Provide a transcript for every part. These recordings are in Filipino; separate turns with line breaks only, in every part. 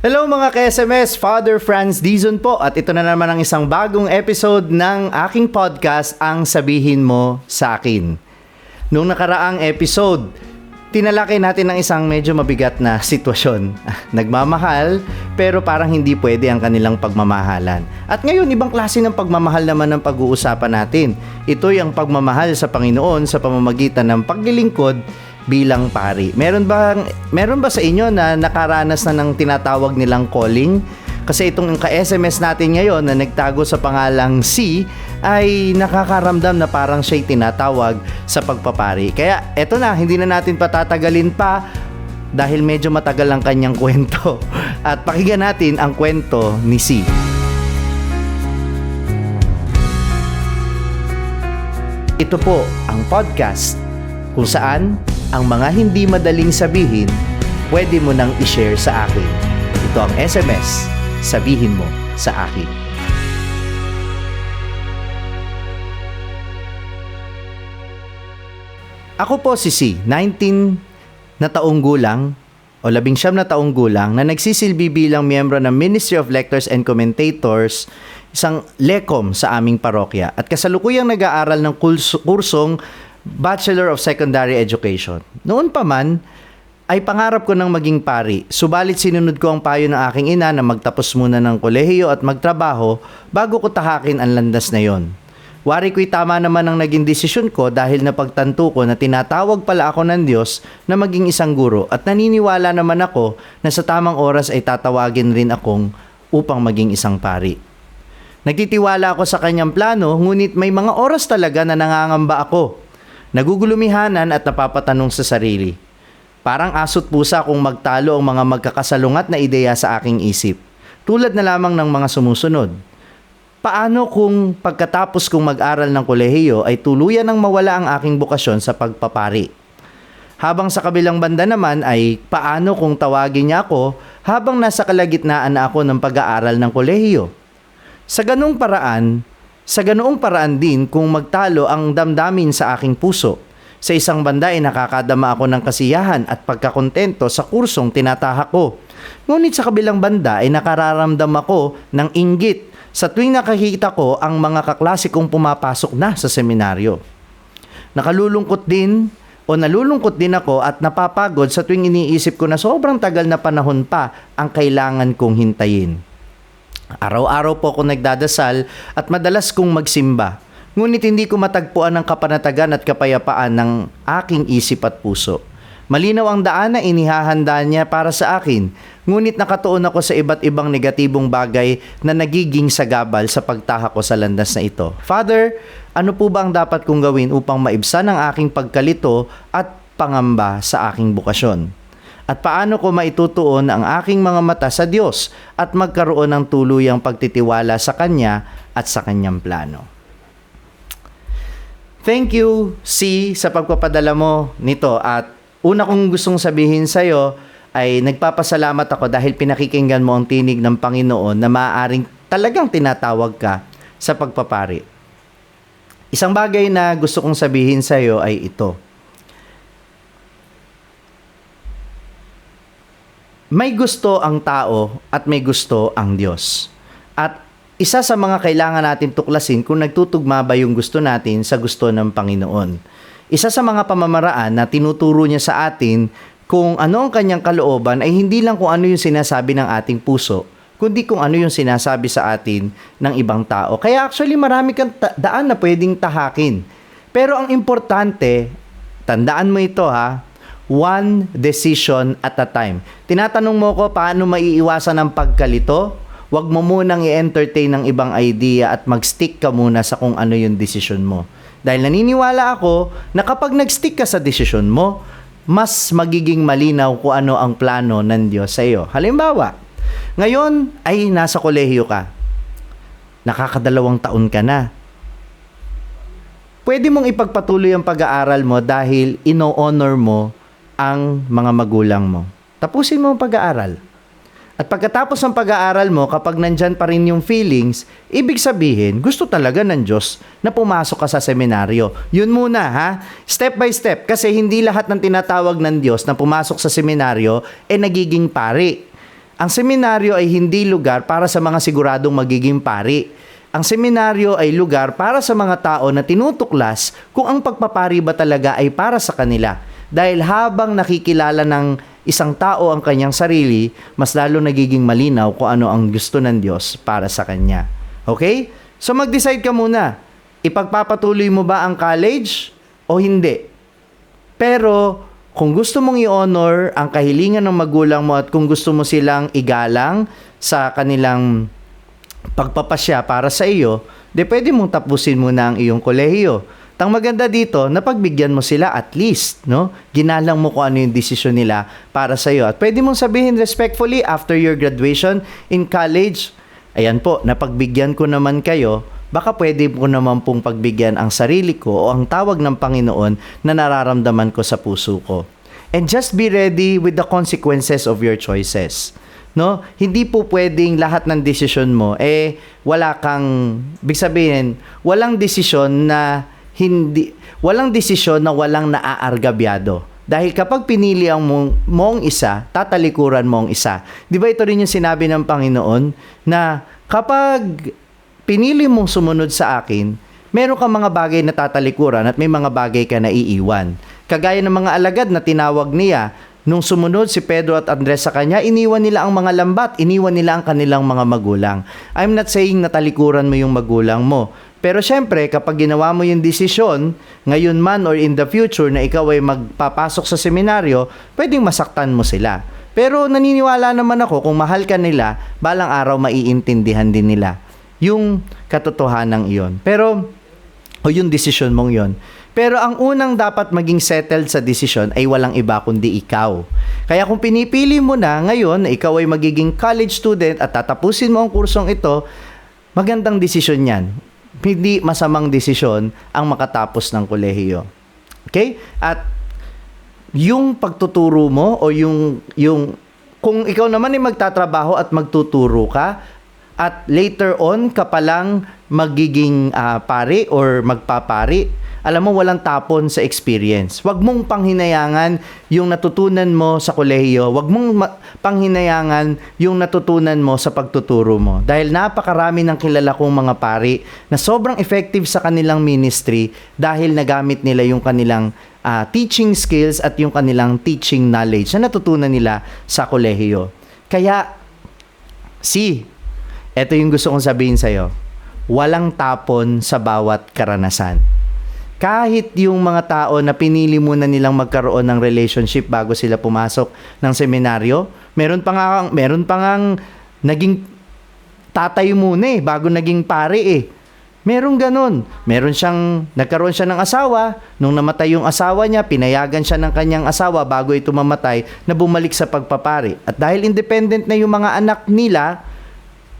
Hello mga ka-SMS, Father Franz Dizon po at ito na naman ang isang bagong episode ng aking podcast, Ang Sabihin Mo Sa Akin. Nung nakaraang episode, tinalakay natin ang isang medyo mabigat na sitwasyon. Nagmamahal, pero parang hindi pwede ang kanilang pagmamahalan. At ngayon, ibang klase ng pagmamahal naman ang pag-uusapan natin. Ito'y ang pagmamahal sa Panginoon sa pamamagitan ng paglilingkod bilang pari. Meron ba meron ba sa inyo na nakaranas na ng tinatawag nilang calling? Kasi itong ka-SMS natin ngayon na nagtago sa pangalang C ay nakakaramdam na parang siya'y tinatawag sa pagpapari. Kaya eto na, hindi na natin patatagalin pa dahil medyo matagal ang kanyang kwento. At pakinggan natin ang kwento ni C. Ito po ang podcast kung saan ang mga hindi madaling sabihin, pwede mo nang i-share sa akin. Ito ang SMS, sabihin mo sa akin. Ako po si C, 19 na taong gulang o labing siyam na taong gulang na nagsisilbi bilang miyembro ng Ministry of Lectors and Commentators, isang lekom sa aming parokya at kasalukuyang nag-aaral ng kursong Bachelor of Secondary Education. Noon pa man, ay pangarap ko ng maging pari, subalit sinunod ko ang payo ng aking ina na magtapos muna ng kolehiyo at magtrabaho bago ko tahakin ang landas na yon. Wari ko'y tama naman ang naging desisyon ko dahil napagtanto ko na tinatawag pala ako ng Diyos na maging isang guro at naniniwala naman ako na sa tamang oras ay tatawagin rin akong upang maging isang pari. Nagtitiwala ako sa kanyang plano ngunit may mga oras talaga na nangangamba ako Nagugulumihanan at napapatanong sa sarili. Parang asot pusa kung magtalo ang mga magkakasalungat na ideya sa aking isip. Tulad na lamang ng mga sumusunod. Paano kung pagkatapos kong mag-aral ng kolehiyo ay tuluyan ng mawala ang aking bukasyon sa pagpapari? Habang sa kabilang banda naman ay paano kung tawagin niya ako habang nasa kalagitnaan na ako ng pag-aaral ng kolehiyo? Sa ganung paraan, sa ganoong paraan din kung magtalo ang damdamin sa aking puso. Sa isang banda ay nakakadama ako ng kasiyahan at pagkakontento sa kursong tinatahak ko. Ngunit sa kabilang banda ay nakararamdam ako ng inggit sa tuwing nakakita ko ang mga kaklase kong pumapasok na sa seminaryo. Nakalulungkot din o nalulungkot din ako at napapagod sa tuwing iniisip ko na sobrang tagal na panahon pa ang kailangan kong hintayin. Araw-araw po ako nagdadasal at madalas kong magsimba. Ngunit hindi ko matagpuan ang kapanatagan at kapayapaan ng aking isip at puso. Malinaw ang daan na inihahanda niya para sa akin, ngunit nakatuon ako sa iba't ibang negatibong bagay na nagiging sagabal sa pagtaha ko sa landas na ito. Father, ano po ba ang dapat kong gawin upang maibsan ang aking pagkalito at pangamba sa aking bukasyon? At paano ko maitutuon ang aking mga mata sa Diyos at magkaroon ng tuluyang pagtitiwala sa Kanya at sa Kanyang plano. Thank you, C, sa pagpapadala mo nito at una kong gustong sabihin sa iyo ay nagpapasalamat ako dahil pinakikinggan mo ang tinig ng Panginoon na maaaring talagang tinatawag ka sa pagpapari. Isang bagay na gusto kong sabihin sa iyo ay ito may gusto ang tao at may gusto ang Diyos. At isa sa mga kailangan natin tuklasin kung nagtutugma ba yung gusto natin sa gusto ng Panginoon. Isa sa mga pamamaraan na tinuturo niya sa atin kung ano ang kanyang kalooban ay hindi lang kung ano yung sinasabi ng ating puso, kundi kung ano yung sinasabi sa atin ng ibang tao. Kaya actually marami kang ta- daan na pwedeng tahakin. Pero ang importante, tandaan mo ito ha, one decision at a time. Tinatanong mo ko paano maiiwasan ang pagkalito? Huwag mo munang i-entertain ng ibang idea at mag-stick ka muna sa kung ano yung decision mo. Dahil naniniwala ako na kapag nag-stick ka sa decision mo, mas magiging malinaw kung ano ang plano ng Diyos sa iyo. Halimbawa, ngayon ay nasa kolehiyo ka. Nakakadalawang taon ka na. Pwede mong ipagpatuloy ang pag-aaral mo dahil ino-honor mo ang mga magulang mo. Tapusin mo ang pag-aaral. At pagkatapos ng pag-aaral mo, kapag nandyan pa rin yung feelings, ibig sabihin, gusto talaga ng Diyos na pumasok ka sa seminaryo. Yun muna ha, step by step, kasi hindi lahat ng tinatawag ng Diyos na pumasok sa seminaryo, eh nagiging pari. Ang seminaryo ay hindi lugar para sa mga siguradong magiging pari. Ang seminaryo ay lugar para sa mga tao na tinutuklas kung ang pagpapari ba talaga ay para sa kanila. Dahil habang nakikilala ng isang tao ang kanyang sarili, mas lalo nagiging malinaw kung ano ang gusto ng Diyos para sa kanya. Okay? So mag-decide ka muna. Ipagpapatuloy mo ba ang college o hindi? Pero kung gusto mong i-honor ang kahilingan ng magulang mo at kung gusto mo silang igalang sa kanilang pagpapasya para sa iyo, de pwede mong tapusin muna ang iyong kolehiyo. Tang maganda dito, napagbigyan mo sila at least, no? Ginalang mo kung ano yung desisyon nila para sa iyo. At pwede mong sabihin respectfully after your graduation in college, ayan po, napagbigyan ko naman kayo, baka pwede ko naman pong pagbigyan ang sarili ko o ang tawag ng Panginoon na nararamdaman ko sa puso ko. And just be ready with the consequences of your choices. No? Hindi po pwedeng lahat ng desisyon mo eh wala kang big sabihin, walang desisyon na hindi walang desisyon na walang naaargabyado. Dahil kapag pinili ang mong, mong isa, tatalikuran mo ang isa. 'Di ba ito rin yung sinabi ng Panginoon na kapag pinili mong sumunod sa akin, meron kang mga bagay na tatalikuran at may mga bagay ka na iiwan. Kagaya ng mga alagad na tinawag niya, nung sumunod si Pedro at Andres sa kanya, iniwan nila ang mga lambat, iniwan nila ang kanilang mga magulang. I'm not saying na talikuran mo yung magulang mo. Pero syempre, kapag ginawa mo yung desisyon, ngayon man or in the future na ikaw ay magpapasok sa seminaryo, pwedeng masaktan mo sila. Pero naniniwala naman ako kung mahal ka nila, balang araw maiintindihan din nila yung katotohanan iyon. Pero, o yung desisyon mong yon. Pero ang unang dapat maging settled sa desisyon ay walang iba kundi ikaw. Kaya kung pinipili mo na ngayon na ikaw ay magiging college student at tatapusin mo ang kursong ito, magandang desisyon yan. Hindi masamang desisyon ang makatapos ng kolehiyo. Okay? At yung pagtuturo mo o yung yung kung ikaw naman ay magtatrabaho at magtuturo ka at later on ka palang magiging uh, pari or magpapari, alam mo walang tapon sa experience. Huwag mong panghinayangan yung natutunan mo sa kolehiyo. Huwag mong panghinayangan yung natutunan mo sa pagtuturo mo. Dahil napakarami ng kilala kong mga pari na sobrang effective sa kanilang ministry dahil nagamit nila yung kanilang uh, teaching skills at yung kanilang teaching knowledge na natutunan nila sa kolehiyo. Kaya, si, ito yung gusto kong sabihin sa'yo. Walang tapon sa bawat karanasan kahit yung mga tao na pinili muna nilang magkaroon ng relationship bago sila pumasok ng seminaryo, meron pa nga meron pa ngang naging tatay muna eh bago naging pare eh. Meron ganun. Meron siyang, nagkaroon siya ng asawa. Nung namatay yung asawa niya, pinayagan siya ng kanyang asawa bago ito mamatay na bumalik sa pagpapari. At dahil independent na yung mga anak nila,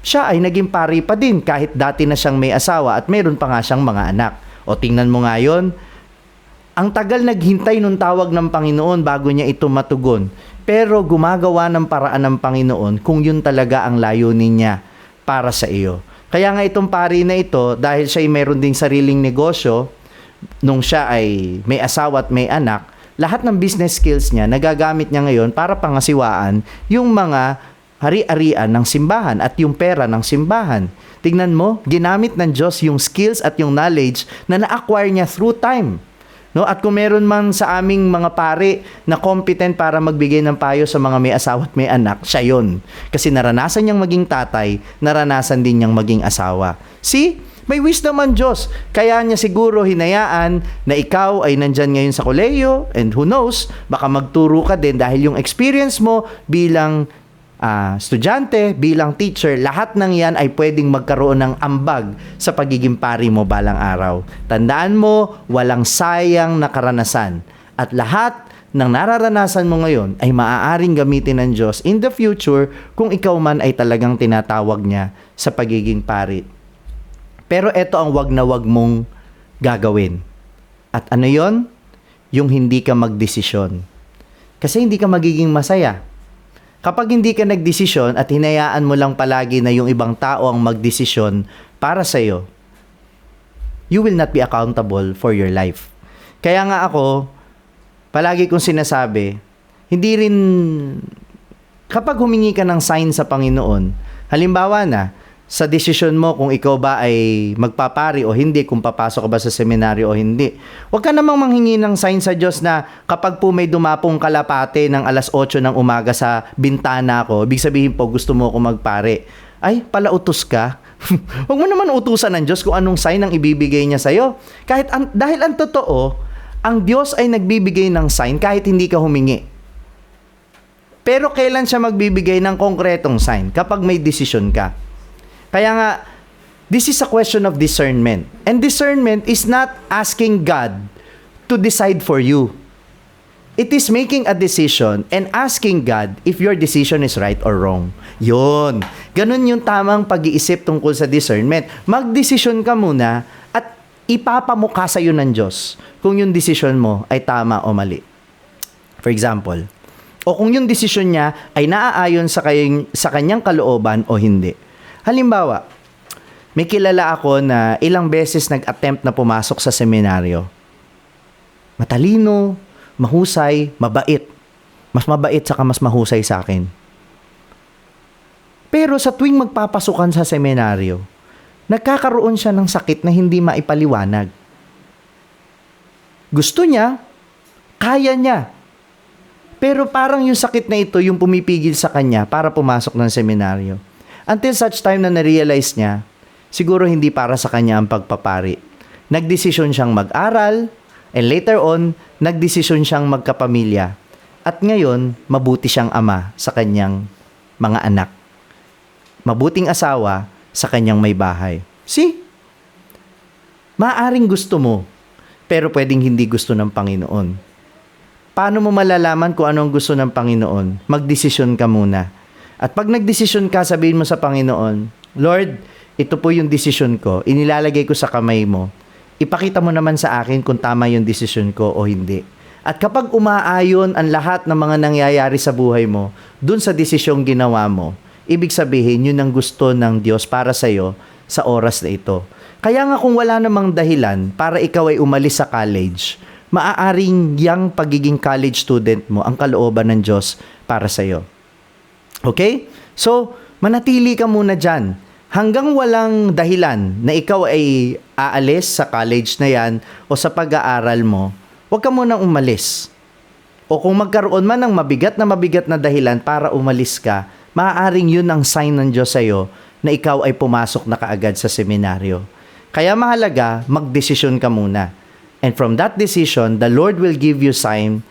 siya ay naging pari pa din kahit dati na siyang may asawa at meron pa nga siyang mga anak. O tingnan mo nga yon, ang tagal naghintay nung tawag ng Panginoon bago niya ito matugon. Pero gumagawa ng paraan ng Panginoon kung yun talaga ang layunin niya para sa iyo. Kaya nga itong pari na ito, dahil siya ay mayroon ding sariling negosyo, nung siya ay may asawa at may anak, lahat ng business skills niya nagagamit niya ngayon para pangasiwaan yung mga hari-arian ng simbahan at yung pera ng simbahan. Tingnan mo, ginamit ng Diyos yung skills at yung knowledge na na-acquire niya through time. No? At kung meron man sa aming mga pare na competent para magbigay ng payo sa mga may asawa at may anak, siya yon. Kasi naranasan niyang maging tatay, naranasan din niyang maging asawa. See? May wisdom ang Diyos. Kaya niya siguro hinayaan na ikaw ay nandyan ngayon sa koleyo and who knows, baka magturo ka din dahil yung experience mo bilang uh, estudyante, bilang teacher, lahat ng yan ay pwedeng magkaroon ng ambag sa pagiging pari mo balang araw. Tandaan mo, walang sayang na karanasan. At lahat ng nararanasan mo ngayon ay maaaring gamitin ng Diyos in the future kung ikaw man ay talagang tinatawag niya sa pagiging pari. Pero ito ang wag na wag mong gagawin. At ano yon? Yung hindi ka magdesisyon. Kasi hindi ka magiging masaya Kapag hindi ka nagdesisyon at hinayaan mo lang palagi na yung ibang tao ang magdesisyon para sa iyo, you will not be accountable for your life. Kaya nga ako, palagi kong sinasabi, hindi rin kapag humingi ka ng sign sa Panginoon, halimbawa na, sa desisyon mo kung ikaw ba ay magpapari o hindi, kung papasok ka ba sa seminaryo o hindi. Huwag ka namang manghingi ng sign sa Diyos na kapag po may dumapong kalapate ng alas 8 ng umaga sa bintana ko, ibig sabihin po gusto mo ako magpare. Ay, pala utos ka? Huwag mo naman utusan ng Diyos kung anong sign ang ibibigay niya sa'yo. Kahit ang, dahil ang totoo, ang Diyos ay nagbibigay ng sign kahit hindi ka humingi. Pero kailan siya magbibigay ng konkretong sign? Kapag may desisyon ka. Kaya nga, this is a question of discernment. And discernment is not asking God to decide for you. It is making a decision and asking God if your decision is right or wrong. Yun. Ganun yung tamang pag-iisip tungkol sa discernment. Magdesisyon ka muna at ipapamukha sa iyo ng Diyos kung yung decision mo ay tama o mali. For example, o kung yung desisyon niya ay naaayon sa, kayang, sa kanyang kalooban o hindi. Halimbawa, may kilala ako na ilang beses nag-attempt na pumasok sa seminaryo. Matalino, mahusay, mabait. Mas mabait saka mas mahusay sa akin. Pero sa tuwing magpapasukan sa seminaryo, nagkakaroon siya ng sakit na hindi maipaliwanag. Gusto niya, kaya niya. Pero parang yung sakit na ito yung pumipigil sa kanya para pumasok ng seminaryo. Until such time na na-realize niya, siguro hindi para sa kanya ang pagpapari. Nagdesisyon siyang mag-aral, and later on, nagdesisyon siyang magkapamilya. At ngayon, mabuti siyang ama sa kanyang mga anak. Mabuting asawa sa kanyang may bahay. See? Maaring gusto mo, pero pwedeng hindi gusto ng Panginoon. Paano mo malalaman kung ano ang gusto ng Panginoon? Magdesisyon ka muna at pag nagdesisyon ka, sabihin mo sa Panginoon, Lord, ito po yung desisyon ko, inilalagay ko sa kamay mo. Ipakita mo naman sa akin kung tama yung desisyon ko o hindi. At kapag umaayon ang lahat ng mga nangyayari sa buhay mo, dun sa desisyong ginawa mo, ibig sabihin yun ang gusto ng Diyos para sa iyo sa oras na ito. Kaya nga kung wala namang dahilan para ikaw ay umalis sa college, maaaring yang pagiging college student mo ang kalooban ng Diyos para sa iyo. Okay? So, manatili ka muna dyan. Hanggang walang dahilan na ikaw ay aalis sa college na yan o sa pag-aaral mo, huwag ka munang umalis. O kung magkaroon man ng mabigat na mabigat na dahilan para umalis ka, maaaring yun ang sign ng Diyos sa'yo na ikaw ay pumasok na kaagad sa seminaryo. Kaya mahalaga, magdesisyon ka muna. And from that decision, the Lord will give you sign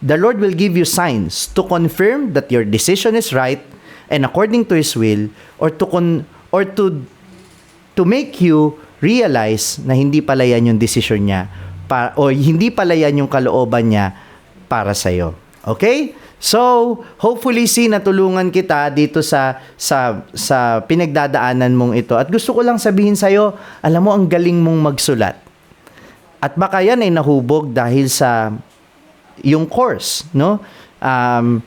the Lord will give you signs to confirm that your decision is right and according to his will or to con or to to make you realize na hindi pala yan yung decision niya pa, o hindi pala yan yung kalooban niya para sa iyo. Okay? So, hopefully si natulungan kita dito sa sa sa pinagdadaanan mong ito. At gusto ko lang sabihin sa iyo, alam mo ang galing mong magsulat. At baka yan ay nahubog dahil sa yung course, no? Um,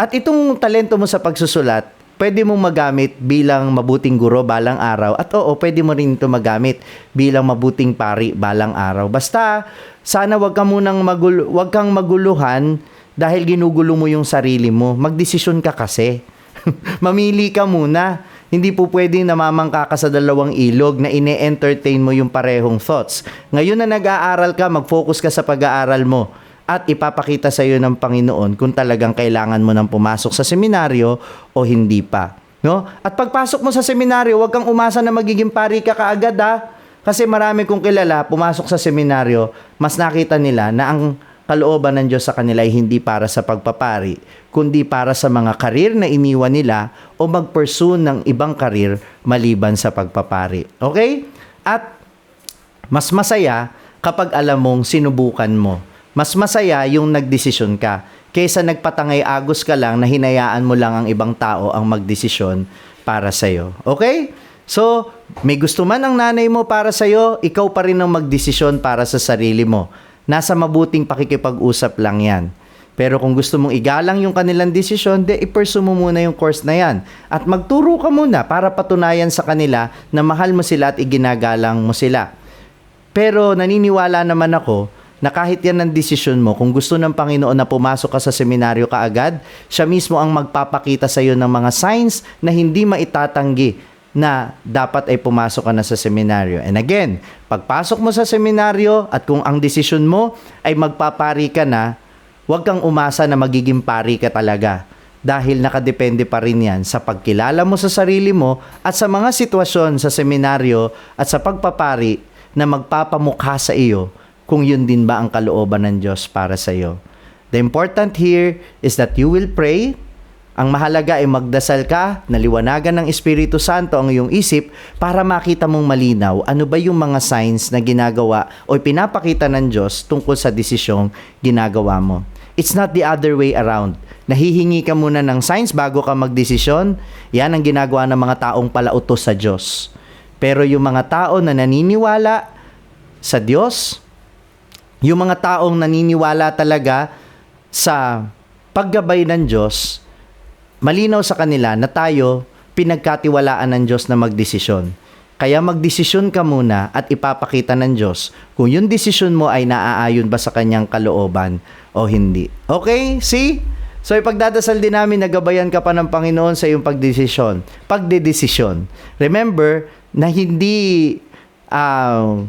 at itong talento mo sa pagsusulat, pwede mong magamit bilang mabuting guro balang araw at oo, pwede mo rin ito magamit bilang mabuting pari balang araw. Basta sana wag ka munang magul wag kang maguluhan dahil ginugulo mo yung sarili mo. Magdesisyon ka kasi. Mamili ka muna. Hindi po pwedeng namamangka ka sa dalawang ilog na ine-entertain mo yung parehong thoughts. Ngayon na nag-aaral ka, mag-focus ka sa pag-aaral mo at ipapakita sa iyo ng Panginoon kung talagang kailangan mo nang pumasok sa seminaryo o hindi pa. No? At pagpasok mo sa seminaryo, huwag kang umasa na magiging pari ka kaagad ha. Kasi marami kong kilala, pumasok sa seminaryo, mas nakita nila na ang kalooban ng Diyos sa kanila ay hindi para sa pagpapari, kundi para sa mga karir na iniwan nila o mag-pursue ng ibang karir maliban sa pagpapari. Okay? At mas masaya kapag alam mong sinubukan mo. Mas masaya yung nagdesisyon ka kaysa nagpatangay agos ka lang na hinayaan mo lang ang ibang tao ang magdesisyon para sa'yo. Okay? So, may gusto man ang nanay mo para sa'yo, ikaw pa rin ang magdesisyon para sa sarili mo nasa mabuting pakikipag-usap lang yan. Pero kung gusto mong igalang yung kanilang desisyon, de i-pursue mo muna yung course na yan. At magturo ka muna para patunayan sa kanila na mahal mo sila at iginagalang mo sila. Pero naniniwala naman ako na kahit yan ang desisyon mo, kung gusto ng Panginoon na pumasok ka sa seminaryo kaagad, siya mismo ang magpapakita sa iyo ng mga signs na hindi maitatanggi na dapat ay pumasok ka na sa seminaryo. And again, pagpasok mo sa seminaryo at kung ang desisyon mo ay magpapari ka na, huwag kang umasa na magiging pari ka talaga. Dahil nakadepende pa rin yan sa pagkilala mo sa sarili mo at sa mga sitwasyon sa seminaryo at sa pagpapari na magpapamukha sa iyo kung yun din ba ang kalooban ng Diyos para sa iyo. The important here is that you will pray. Ang mahalaga ay magdasal ka, naliwanagan ng Espiritu Santo ang iyong isip para makita mong malinaw ano ba yung mga signs na ginagawa o pinapakita ng Diyos tungkol sa desisyong ginagawa mo. It's not the other way around. Nahihingi ka muna ng signs bago ka magdesisyon. Yan ang ginagawa ng mga taong palautos sa Diyos. Pero yung mga tao na naniniwala sa Diyos, yung mga taong naniniwala talaga sa paggabay ng Diyos, malinaw sa kanila na tayo pinagkatiwalaan ng Diyos na magdesisyon. Kaya magdesisyon ka muna at ipapakita ng Diyos kung yung desisyon mo ay naaayon ba sa kanyang kalooban o hindi. Okay? See? So ipagdadasal din namin na gabayan ka pa ng Panginoon sa iyong pagdesisyon. Pagdedesisyon. Remember na hindi ah,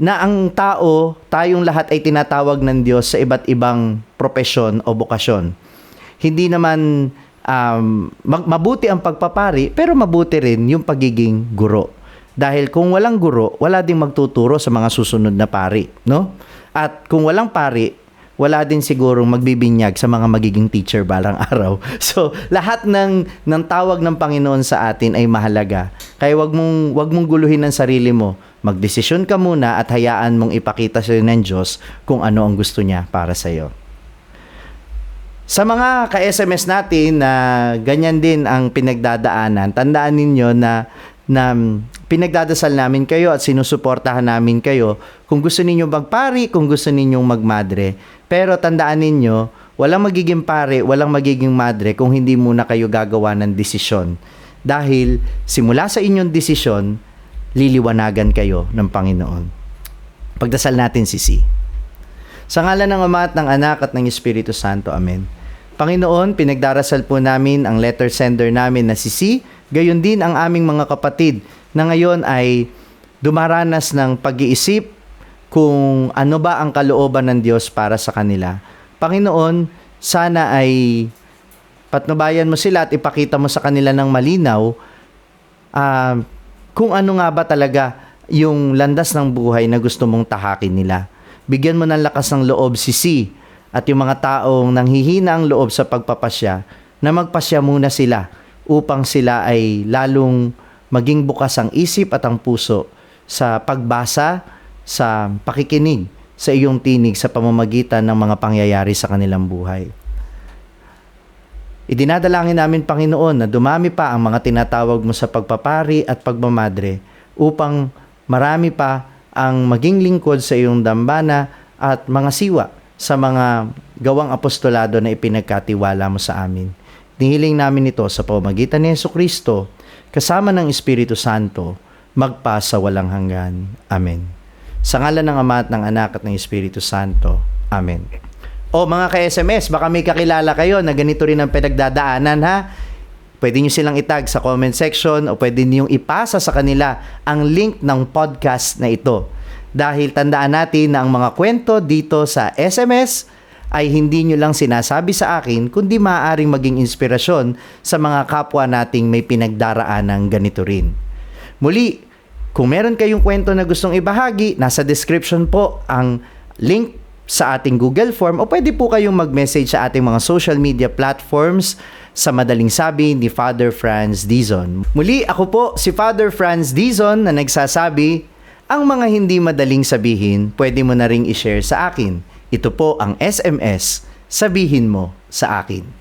na ang tao, tayong lahat ay tinatawag ng Diyos sa iba't ibang propesyon o bokasyon. Hindi naman um, mag- mabuti ang pagpapari, pero mabuti rin yung pagiging guro. Dahil kung walang guro, wala ding magtuturo sa mga susunod na pari, no? At kung walang pari, wala din sigurong magbibinyag sa mga magiging teacher balang araw. So, lahat ng ng tawag ng Panginoon sa atin ay mahalaga. Kaya wag mong wag mong guluhin ang sarili mo. Magdesisyon ka muna at hayaan mong ipakita sa ng Diyos kung ano ang gusto niya para sa iyo. Sa mga ka-SMS natin na ganyan din ang pinagdadaanan, tandaan ninyo na na pinagdadasal namin kayo at sinusuportahan namin kayo kung gusto ninyo magpari, kung gusto ninyong magmadre. Pero tandaan ninyo, walang magiging pare, walang magiging madre kung hindi muna kayo gagawa ng desisyon. Dahil simula sa inyong desisyon, liliwanagan kayo ng Panginoon. Pagdasal natin si Si. Sa ngalan ng Ama at ng Anak at ng Espiritu Santo. Amen. Panginoon, pinagdarasal po namin ang letter sender namin na si Si, gayon din ang aming mga kapatid na ngayon ay dumaranas ng pag-iisip kung ano ba ang kalooban ng Diyos para sa kanila. Panginoon, sana ay patnubayan mo sila at ipakita mo sa kanila ng malinaw ah, kung ano nga ba talaga yung landas ng buhay na gusto mong tahakin nila. Bigyan mo ng lakas ng loob si Si at yung mga taong nanghihina ang loob sa pagpapasya na magpasya muna sila upang sila ay lalong maging bukas ang isip at ang puso sa pagbasa, sa pakikinig sa iyong tinig sa pamamagitan ng mga pangyayari sa kanilang buhay. Idinadalangin namin, Panginoon, na dumami pa ang mga tinatawag mo sa pagpapari at pagmamadre upang marami pa ang maging lingkod sa iyong dambana at mga siwa sa mga gawang apostolado na ipinagkatiwala mo sa amin. Nihiling namin ito sa pamamagitan ni Yesu Kristo, kasama ng Espiritu Santo, magpa sa walang hanggan. Amen. Sa ngalan ng Ama at ng Anak at ng Espiritu Santo. Amen. O mga ka-SMS, baka may kakilala kayo na ganito rin ang pinagdadaanan ha. Pwede nyo silang itag sa comment section o pwede nyo ipasa sa kanila ang link ng podcast na ito. Dahil tandaan natin na ang mga kwento dito sa SMS ay hindi nyo lang sinasabi sa akin kundi maaaring maging inspirasyon sa mga kapwa nating may pinagdaraan ng ganito rin. Muli, kung meron kayong kwento na gustong ibahagi, nasa description po ang link sa ating Google Form o pwede po kayong mag-message sa ating mga social media platforms sa madaling sabi ni Father Franz Dizon. Muli, ako po si Father Franz Dizon na nagsasabi, ang mga hindi madaling sabihin, pwede mo na ring i-share sa akin. Ito po ang SMS, sabihin mo sa akin.